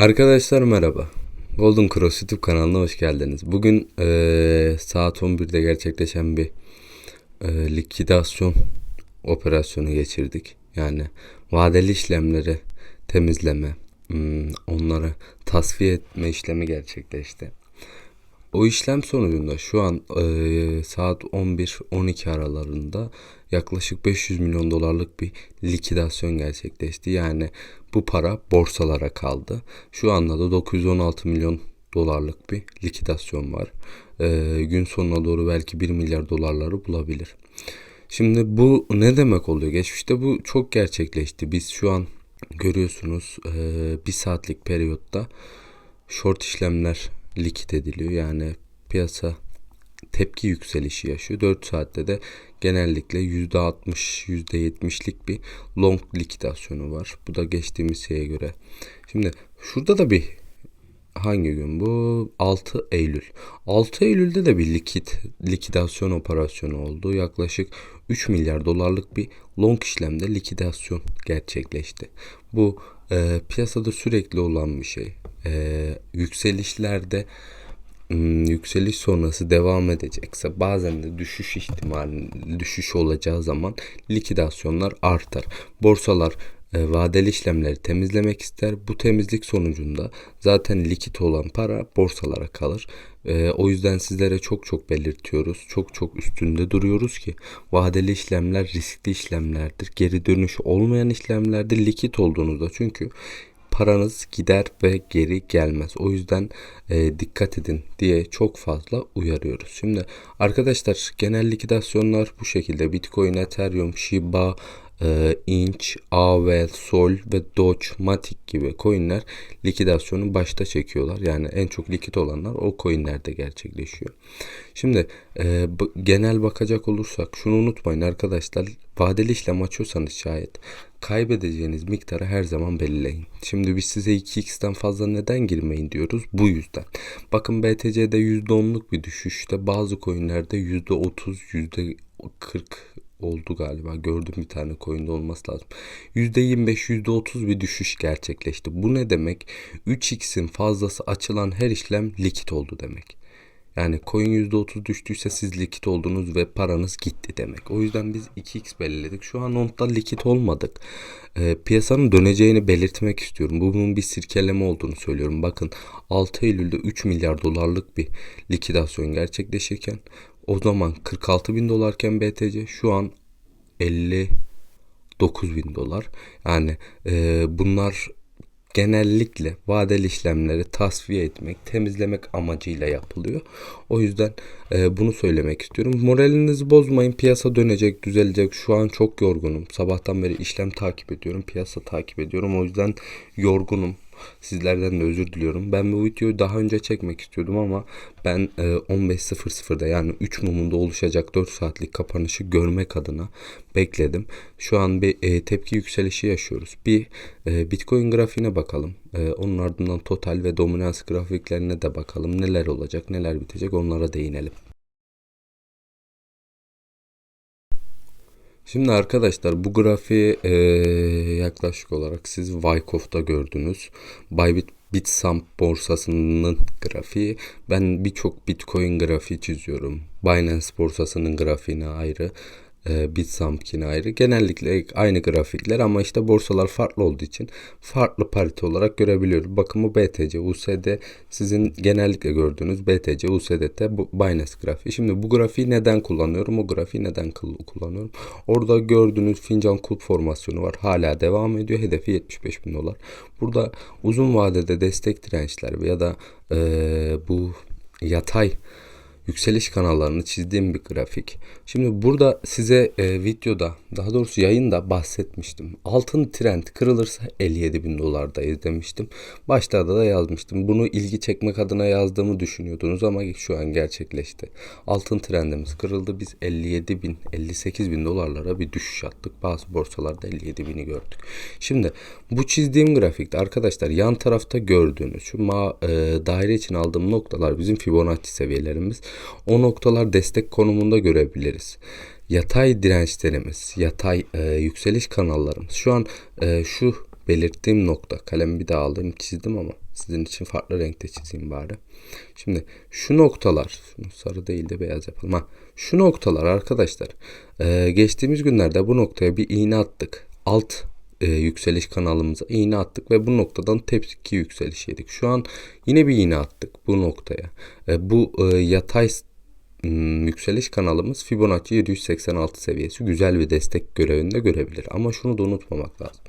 Arkadaşlar merhaba. Golden Cross YouTube kanalına hoş geldiniz. Bugün eee, saat 11'de gerçekleşen bir eee, likidasyon operasyonu geçirdik. Yani vadeli işlemleri temizleme, hmm, onları tasfiye etme işlemi gerçekleşti. O işlem sonucunda şu an eee, saat 11-12 aralarında yaklaşık 500 milyon dolarlık bir likidasyon gerçekleşti. Yani bu para borsalara kaldı. Şu anda da 916 milyon dolarlık bir likidasyon var. Eee, gün sonuna doğru belki 1 milyar dolarları bulabilir. Şimdi bu ne demek oluyor? Geçmişte bu çok gerçekleşti. Biz şu an görüyorsunuz eee, bir saatlik periyotta short işlemler likit ediliyor. Yani piyasa tepki yükselişi yaşıyor. 4 saatte de genellikle %60, %70'lik bir long likidasyonu var. Bu da geçtiğimiz şeye göre. Şimdi şurada da bir hangi gün bu? 6 Eylül. 6 Eylül'de de bir likit likidasyon operasyonu oldu. Yaklaşık 3 milyar dolarlık bir long işlemde likidasyon gerçekleşti. Bu e, piyasada sürekli olan bir şey. E, yükselişlerde hmm, yükseliş sonrası devam edecekse bazen de düşüş ihtimali düşüş olacağı zaman likidasyonlar artar. Borsalar e, vadeli işlemleri temizlemek ister. Bu temizlik sonucunda zaten likit olan para borsalara kalır. E, o yüzden sizlere çok çok belirtiyoruz. Çok çok üstünde duruyoruz ki vadeli işlemler riskli işlemlerdir. Geri dönüş olmayan işlemlerdir likit olduğunuzda. Çünkü paranız gider ve geri gelmez. O yüzden e, dikkat edin diye çok fazla uyarıyoruz. Şimdi arkadaşlar genel likidasyonlar bu şekilde Bitcoin, Ethereum, Shiba, e, Inch, AVL, Sol ve Doge, Matic gibi coinler likidasyonu başta çekiyorlar. Yani en çok likit olanlar o coinlerde gerçekleşiyor. Şimdi e, genel bakacak olursak şunu unutmayın arkadaşlar. Vadeli işlem açıyorsanız şayet kaybedeceğiniz miktarı her zaman belirleyin. Şimdi biz size 2x'ten fazla neden girmeyin diyoruz? Bu yüzden. Bakın BTC'de %10'luk bir düşüşte bazı coinlerde %30, %40 oldu galiba. Gördüm bir tane coin'de olması lazım. %25, %30 bir düşüş gerçekleşti. Bu ne demek? 3x'in fazlası açılan her işlem likit oldu demek. Yani coin %30 düştüyse siz likit oldunuz ve paranız gitti demek. O yüzden biz 2x belirledik. Şu an onda likit olmadık. E, piyasanın döneceğini belirtmek istiyorum. Bunun bir sirkeleme olduğunu söylüyorum. Bakın 6 Eylül'de 3 milyar dolarlık bir likidasyon gerçekleşirken o zaman 46 bin dolarken BTC şu an 59 bin dolar. Yani e, bunlar genellikle vadeli işlemleri tasfiye etmek, temizlemek amacıyla yapılıyor. O yüzden e, bunu söylemek istiyorum. Moralinizi bozmayın. Piyasa dönecek, düzelecek. Şu an çok yorgunum. Sabahtan beri işlem takip ediyorum. Piyasa takip ediyorum. O yüzden yorgunum. Sizlerden de özür diliyorum. Ben bu videoyu daha önce çekmek istiyordum ama ben e, 15.00'da yani 3 mumunda oluşacak 4 saatlik kapanışı görmek adına bekledim. Şu an bir e, tepki yükselişi yaşıyoruz. Bir e, Bitcoin grafiğine bakalım. E, onun ardından total ve dominans grafiklerine de bakalım. Neler olacak, neler bitecek onlara değinelim. Şimdi arkadaşlar bu grafiği e, yaklaşık olarak siz Wyckoff'ta gördünüz. Bybit Bitstamp borsasının grafiği. Ben birçok Bitcoin grafiği çiziyorum. Binance borsasının grafiğine ayrı e, Bitsamkin ayrı. Genellikle aynı grafikler ama işte borsalar farklı olduğu için farklı parite olarak görebiliyoruz. Bakın bu BTC, USD sizin genellikle gördüğünüz BTC, USDT, Binance grafiği. Şimdi bu grafiği neden kullanıyorum? O grafiği neden kullanıyorum? Orada gördüğünüz fincan kulp formasyonu var. Hala devam ediyor. Hedefi 75 bin dolar. Burada uzun vadede destek dirençler ya da e, bu yatay yükseliş kanallarını çizdiğim bir grafik. Şimdi burada size e, videoda daha doğrusu yayında bahsetmiştim. Altın trend kırılırsa 57 bin dolardayız demiştim. Başlarda da yazmıştım. Bunu ilgi çekmek adına yazdığımı düşünüyordunuz ama şu an gerçekleşti. Altın trendimiz kırıldı. Biz 57 bin 58 bin dolarlara bir düşüş attık. Bazı borsalarda 57 bini gördük. Şimdi bu çizdiğim grafikte arkadaşlar yan tarafta gördüğünüz şu ma, e, daire için aldığım noktalar bizim Fibonacci seviyelerimiz. O noktalar destek konumunda görebiliriz. Yatay dirençlerimiz, yatay e, yükseliş kanallarımız. Şu an e, şu belirttiğim nokta kalemi bir daha aldım çizdim ama sizin için farklı renkte çizeyim bari. Şimdi şu noktalar şunu sarı değil de beyaz yapalım. Ha, şu noktalar arkadaşlar e, geçtiğimiz günlerde bu noktaya bir iğne attık. Alt e, yükseliş kanalımıza iğne attık ve bu noktadan tepki yükseliş yedik. Şu an yine bir iğne attık bu noktaya. E, bu e, yatay yükseliş kanalımız Fibonacci 786 seviyesi güzel bir destek görevinde görebilir. Ama şunu da unutmamak lazım.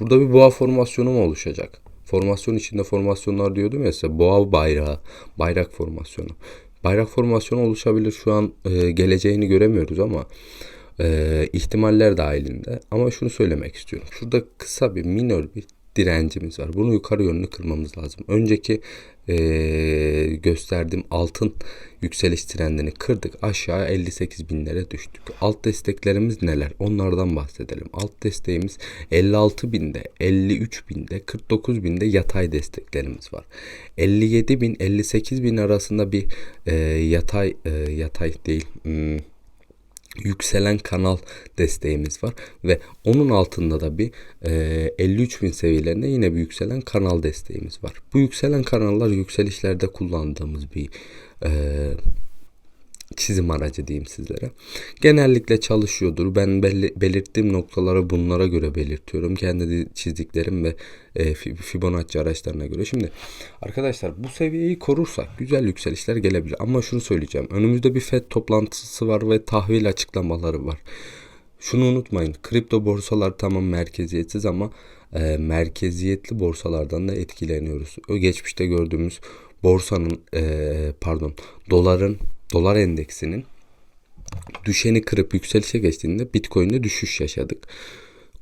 Burada bir boğa formasyonu mu oluşacak? Formasyon içinde formasyonlar diyordum ya size boğa bayrağı, bayrak formasyonu. Bayrak formasyonu oluşabilir şu an e, geleceğini göremiyoruz ama e, ihtimaller dahilinde. Ama şunu söylemek istiyorum. Şurada kısa bir minör bir direncimiz var. Bunu yukarı yönlü kırmamız lazım. Önceki e, gösterdiğim altın yükseliş trendini kırdık. Aşağı 58 binlere düştük. Alt desteklerimiz neler? Onlardan bahsedelim. Alt desteğimiz 56 binde, 53 binde, 49 binde yatay desteklerimiz var. 57 bin, 58 bin arasında bir e, yatay e, yatay değil. Hmm, yükselen kanal desteğimiz var ve onun altında da bir e, 53 bin seviyelerinde yine bir yükselen kanal desteğimiz var. Bu yükselen kanallar yükselişlerde kullandığımız bir e, çizim aracı diyeyim sizlere. Genellikle çalışıyordur. Ben belli, belirttiğim noktaları bunlara göre belirtiyorum. Kendi çizdiklerim ve e, Fibonacci araçlarına göre. Şimdi arkadaşlar bu seviyeyi korursak güzel yükselişler gelebilir. Ama şunu söyleyeceğim. Önümüzde bir FED toplantısı var ve tahvil açıklamaları var. Şunu unutmayın. Kripto borsalar tamam merkeziyetsiz ama e, merkeziyetli borsalardan da etkileniyoruz. O geçmişte gördüğümüz borsanın e, pardon doların dolar endeksinin düşeni kırıp yükselişe geçtiğinde Bitcoin'de düşüş yaşadık.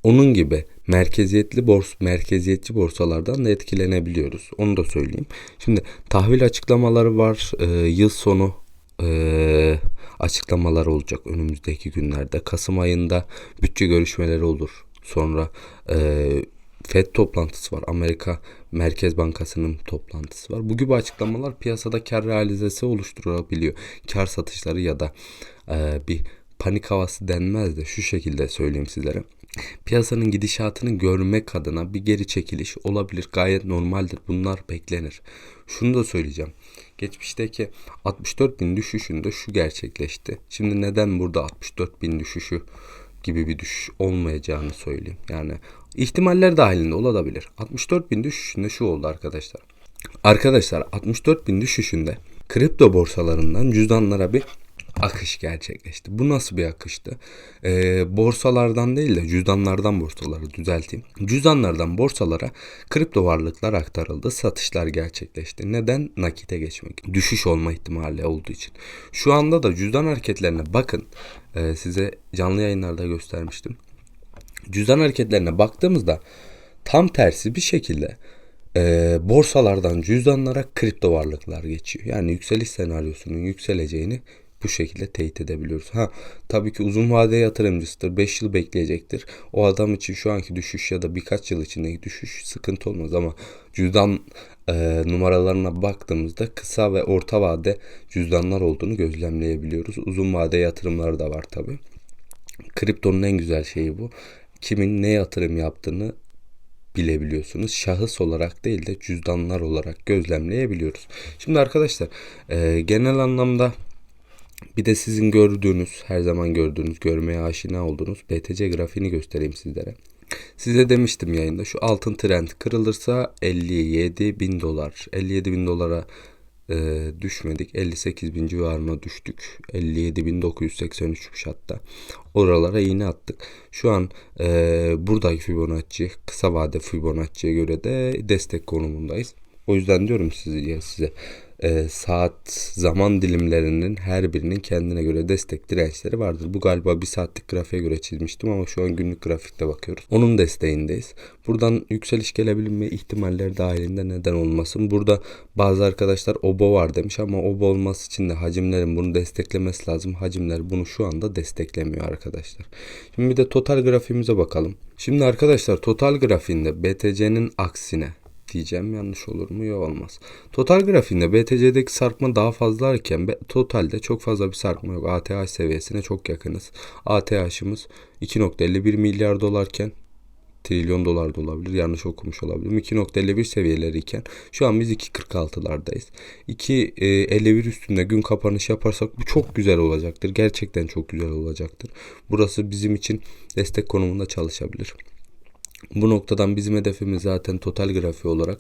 Onun gibi merkeziyetli bors merkeziyetçi borsalardan da etkilenebiliyoruz. Onu da söyleyeyim. Şimdi tahvil açıklamaları var. Ee, yıl sonu e, açıklamalar olacak önümüzdeki günlerde. Kasım ayında bütçe görüşmeleri olur. Sonra e, FED toplantısı var. Amerika Merkez Bankası'nın toplantısı var. Bu gibi açıklamalar piyasada kar realizesi oluşturabiliyor. Kar satışları ya da e, bir panik havası denmez de şu şekilde söyleyeyim sizlere. Piyasanın gidişatını görmek adına bir geri çekiliş olabilir. Gayet normaldir. Bunlar beklenir. Şunu da söyleyeceğim. Geçmişteki 64 bin düşüşünde şu gerçekleşti. Şimdi neden burada 64 bin düşüşü gibi bir düşüş olmayacağını söyleyeyim. Yani ihtimaller dahilinde olabilir. 64 bin düşüşünde şu oldu arkadaşlar. Arkadaşlar 64 bin düşüşünde kripto borsalarından cüzdanlara bir akış gerçekleşti. Bu nasıl bir akıştı? Ee, borsalardan değil de cüzdanlardan borsaları düzelteyim. Cüzdanlardan borsalara kripto varlıklar aktarıldı. Satışlar gerçekleşti. Neden? Nakite geçmek. Düşüş olma ihtimali olduğu için. Şu anda da cüzdan hareketlerine bakın. Ee, size canlı yayınlarda göstermiştim. Cüzdan hareketlerine baktığımızda tam tersi bir şekilde e, borsalardan cüzdanlara kripto varlıklar geçiyor. Yani yükseliş senaryosunun yükseleceğini bu şekilde teyit edebiliyoruz. Ha tabii ki uzun vade yatırımcısıdır. 5 yıl bekleyecektir. O adam için şu anki düşüş ya da birkaç yıl içindeki düşüş sıkıntı olmaz ama cüzdan e, numaralarına baktığımızda kısa ve orta vade cüzdanlar olduğunu gözlemleyebiliyoruz. Uzun vade yatırımları da var tabii. Kriptonun en güzel şeyi bu. Kimin ne yatırım yaptığını bilebiliyorsunuz. Şahıs olarak değil de cüzdanlar olarak gözlemleyebiliyoruz. Şimdi arkadaşlar e, genel anlamda bir de sizin gördüğünüz, her zaman gördüğünüz, görmeye aşina olduğunuz BTC grafiğini göstereyim sizlere. Size demiştim yayında şu altın trend kırılırsa 57 bin dolar. 57 bin dolara e, düşmedik. 58 bin civarına düştük. 57 bin 983'müş hatta. Oralara iğne attık. Şu an e, buradaki Fibonacci kısa vade Fibonacci'ye göre de destek konumundayız. O yüzden diyorum size, size e, saat zaman dilimlerinin her birinin kendine göre destek dirençleri vardır. Bu galiba bir saatlik grafiğe göre çizmiştim ama şu an günlük grafikte bakıyoruz. Onun desteğindeyiz. Buradan yükseliş gelebilme ihtimaller dahilinde neden olmasın. Burada bazı arkadaşlar obo var demiş ama obo olması için de hacimlerin bunu desteklemesi lazım. Hacimler bunu şu anda desteklemiyor arkadaşlar. Şimdi bir de total grafiğimize bakalım. Şimdi arkadaşlar total grafiğinde BTC'nin aksine diyeceğim yanlış olur mu? Yok olmaz. Total grafiğinde BTC'deki sarkma daha fazlayken totalde çok fazla bir sarkma yok. ATH seviyesine çok yakınız. ATH'ımız 2.51 milyar dolarken trilyon dolar da olabilir. Yanlış okumuş olabilirim. 2.51 seviyeleri iken şu an biz 2.46'lardayız. 2.51 üstünde gün kapanış yaparsak bu çok güzel olacaktır. Gerçekten çok güzel olacaktır. Burası bizim için destek konumunda çalışabilir. Bu noktadan bizim hedefimiz zaten total grafiği olarak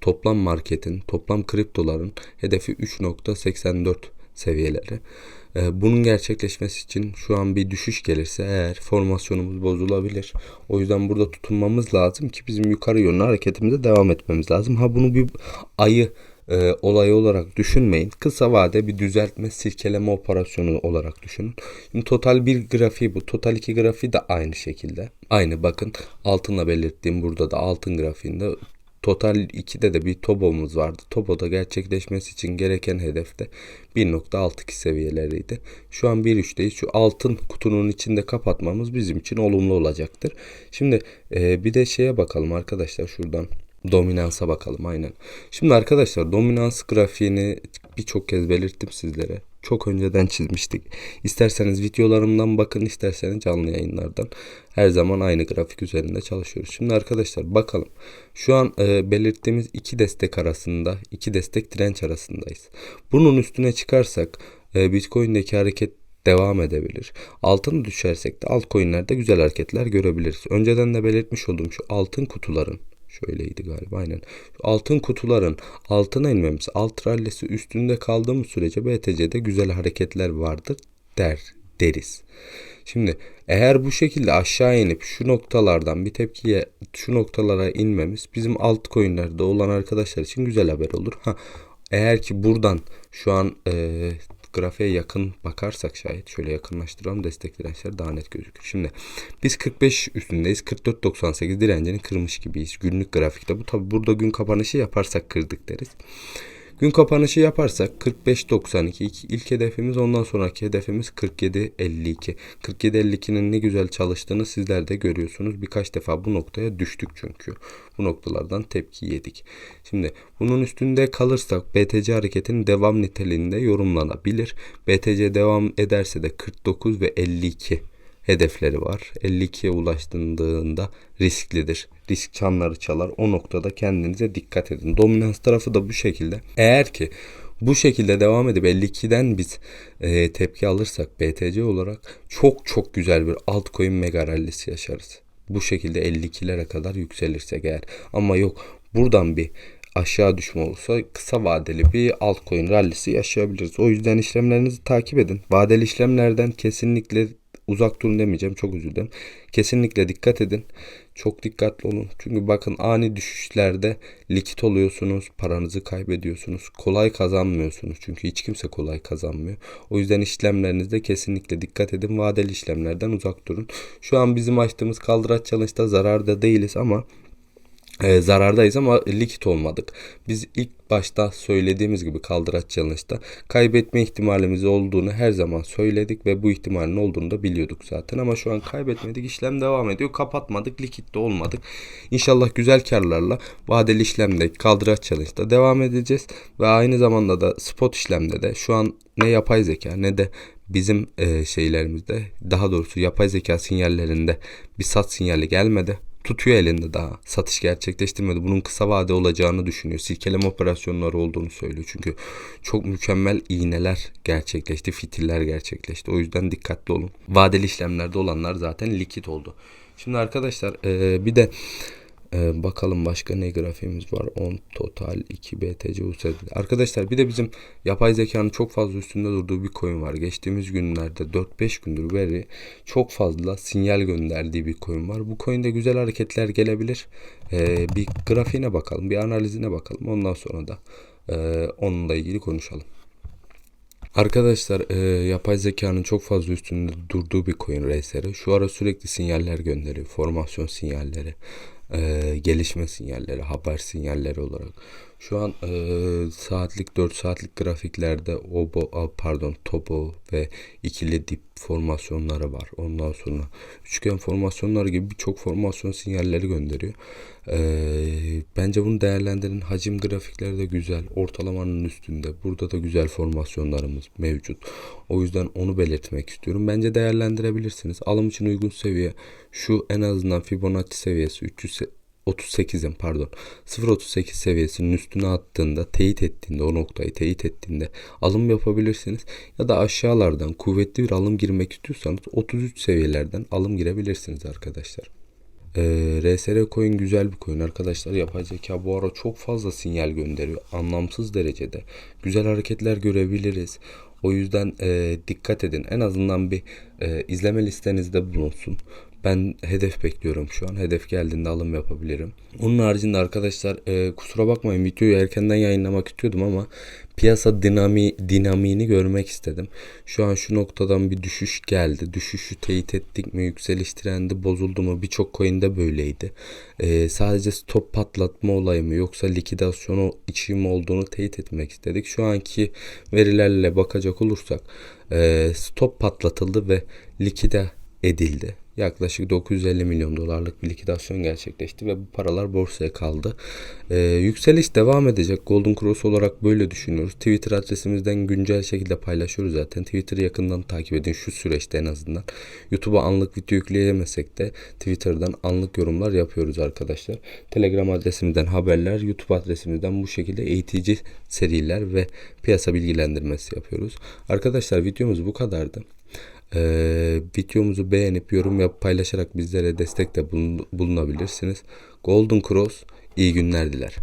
toplam marketin, toplam kriptoların hedefi 3.84 seviyeleri. Ee, Bunun gerçekleşmesi için şu an bir düşüş gelirse eğer formasyonumuz bozulabilir. O yüzden burada tutunmamız lazım ki bizim yukarı yönlü hareketimize devam etmemiz lazım. Ha bunu bir ayı e, olayı olarak düşünmeyin. Kısa vade bir düzeltme, silkeleme operasyonu olarak düşünün. Şimdi total bir grafiği bu. Total 2 grafiği de aynı şekilde. Aynı bakın altınla belirttiğim burada da altın grafiğinde Total 2'de de bir TOBO'muz vardı. TOBO'da gerçekleşmesi için gereken hedefte 1.62 seviyeleriydi. Şu an 1.3'teyiz. Şu altın kutunun içinde kapatmamız bizim için olumlu olacaktır. Şimdi e, bir de şeye bakalım arkadaşlar şuradan. Dominansa bakalım aynen. Şimdi arkadaşlar dominans grafiğini birçok kez belirttim sizlere. Çok önceden çizmiştik. İsterseniz videolarımdan bakın, isterseniz canlı yayınlardan. Her zaman aynı grafik üzerinde çalışıyoruz. Şimdi arkadaşlar bakalım. Şu an e, belirttiğimiz iki destek arasında, iki destek direnç arasındayız. Bunun üstüne çıkarsak e, Bitcoin'deki hareket devam edebilir. Altını düşersek de altcoin'lerde güzel hareketler görebiliriz. Önceden de belirtmiş olduğum şu altın kutuların Şöyleydi galiba aynen. Altın kutuların altına inmemiz, alt rallisi üstünde kaldığımız sürece BTC'de güzel hareketler vardır der deriz. Şimdi eğer bu şekilde aşağı inip şu noktalardan bir tepkiye şu noktalara inmemiz bizim altcoin'lerde olan arkadaşlar için güzel haber olur. Ha eğer ki buradan şu an e, grafiğe yakın bakarsak şayet şöyle yakınlaştıralım destek dirençler daha net gözükür. Şimdi biz 45 üstündeyiz. 44.98 direncini kırmış gibiyiz. Günlük grafikte. Bu tabi burada gün kapanışı yaparsak kırdık deriz. Gün kapanışı yaparsak 45.92 ilk hedefimiz ondan sonraki hedefimiz 47.52. 47.52'nin ne güzel çalıştığını sizler de görüyorsunuz. Birkaç defa bu noktaya düştük çünkü. Bu noktalardan tepki yedik. Şimdi bunun üstünde kalırsak BTC hareketinin devam niteliğinde yorumlanabilir. BTC devam ederse de 49 ve 52 hedefleri var. 52'ye ulaştığında risklidir. Risk çanları çalar. O noktada kendinize dikkat edin. Dominans tarafı da bu şekilde. Eğer ki bu şekilde devam edip 52'den biz e, tepki alırsak BTC olarak çok çok güzel bir altcoin mega rallisi yaşarız. Bu şekilde 52'lere kadar yükselirsek eğer. Ama yok buradan bir aşağı düşme olursa kısa vadeli bir altcoin rallisi yaşayabiliriz. O yüzden işlemlerinizi takip edin. Vadeli işlemlerden kesinlikle uzak durun demeyeceğim. Çok özür dilerim. Kesinlikle dikkat edin. Çok dikkatli olun. Çünkü bakın ani düşüşlerde likit oluyorsunuz. Paranızı kaybediyorsunuz. Kolay kazanmıyorsunuz. Çünkü hiç kimse kolay kazanmıyor. O yüzden işlemlerinizde kesinlikle dikkat edin. Vadeli işlemlerden uzak durun. Şu an bizim açtığımız kaldıraç challenge'da zararda değiliz ama e, zarardayız ama likit olmadık. Biz ilk başta söylediğimiz gibi kaldıraç challenge'da kaybetme ihtimalimiz olduğunu her zaman söyledik ve bu ihtimalin olduğunu da biliyorduk zaten. Ama şu an kaybetmedik işlem devam ediyor. Kapatmadık likit de olmadık. İnşallah güzel karlarla vadeli işlemde kaldıraç challenge'da devam edeceğiz. Ve aynı zamanda da spot işlemde de şu an ne yapay zeka ne de bizim e, şeylerimizde daha doğrusu yapay zeka sinyallerinde bir sat sinyali gelmedi tutuyor elinde daha. Satış gerçekleştirmedi. Bunun kısa vade olacağını düşünüyor. Silkeleme operasyonları olduğunu söylüyor. Çünkü çok mükemmel iğneler gerçekleşti. Fitiller gerçekleşti. O yüzden dikkatli olun. Vadeli işlemlerde olanlar zaten likit oldu. Şimdi arkadaşlar bir de ee, bakalım başka ne grafiğimiz var. 10 total 2 BTC USD. Arkadaşlar bir de bizim yapay zekanın çok fazla üstünde durduğu bir coin var. Geçtiğimiz günlerde 4-5 gündür veri çok fazla sinyal gönderdiği bir coin var. Bu coin'de güzel hareketler gelebilir. Ee, bir grafiğine bakalım, bir analizine bakalım. Ondan sonra da e, onunla ilgili konuşalım. Arkadaşlar e, yapay zekanın çok fazla üstünde durduğu bir coin RSR. Şu ara sürekli sinyaller gönderiyor. Formasyon sinyalleri e, gelişme sinyalleri, haber sinyalleri olarak. Şu an e, saatlik 4 saatlik grafiklerde obo, pardon topo ve ikili dip formasyonları var. Ondan sonra üçgen formasyonları gibi birçok formasyon sinyalleri gönderiyor. E, bence bunu değerlendirin. Hacim grafikleri de güzel. Ortalamanın üstünde. Burada da güzel formasyonlarımız mevcut. O yüzden onu belirtmek istiyorum. Bence değerlendirebilirsiniz. Alım için uygun seviye şu en azından Fibonacci seviyesi 338'in pardon 0.38 seviyesinin üstüne attığında teyit ettiğinde o noktayı teyit ettiğinde alım yapabilirsiniz. Ya da aşağılardan kuvvetli bir alım girmek istiyorsanız 33 seviyelerden alım girebilirsiniz arkadaşlar. Ee, RSR coin güzel bir coin arkadaşlar. Yapay zeka bu ara çok fazla sinyal gönderiyor. Anlamsız derecede. Güzel hareketler görebiliriz. O yüzden e, dikkat edin. En azından bir e, izleme listenizde bulunsun. Ben hedef bekliyorum şu an. Hedef geldiğinde alım yapabilirim. Onun haricinde arkadaşlar e, kusura bakmayın videoyu erkenden yayınlamak istiyordum ama piyasa dinami, dinamiğini görmek istedim. Şu an şu noktadan bir düşüş geldi. Düşüşü teyit ettik mi? Yükseliş trendi bozuldu mu? Birçok coin'de böyleydi. E, sadece stop patlatma olayı mı yoksa likidasyonu içi mi olduğunu teyit etmek istedik. Şu anki verilerle bakacak olursak e, stop patlatıldı ve likide edildi. Yaklaşık 950 milyon dolarlık bir likidasyon gerçekleşti ve bu paralar borsaya kaldı. Ee, yükseliş devam edecek. Golden Cross olarak böyle düşünüyoruz. Twitter adresimizden güncel şekilde paylaşıyoruz zaten. Twitter'ı yakından takip edin şu süreçte en azından. YouTube'a anlık video yükleyemesek de Twitter'dan anlık yorumlar yapıyoruz arkadaşlar. Telegram adresimizden haberler, YouTube adresimizden bu şekilde eğitici seriler ve piyasa bilgilendirmesi yapıyoruz. Arkadaşlar videomuz bu kadardı. Ee, videomuzu beğenip yorum yap paylaşarak bizlere destekte bulun- bulunabilirsiniz. Golden Cross iyi günler diler.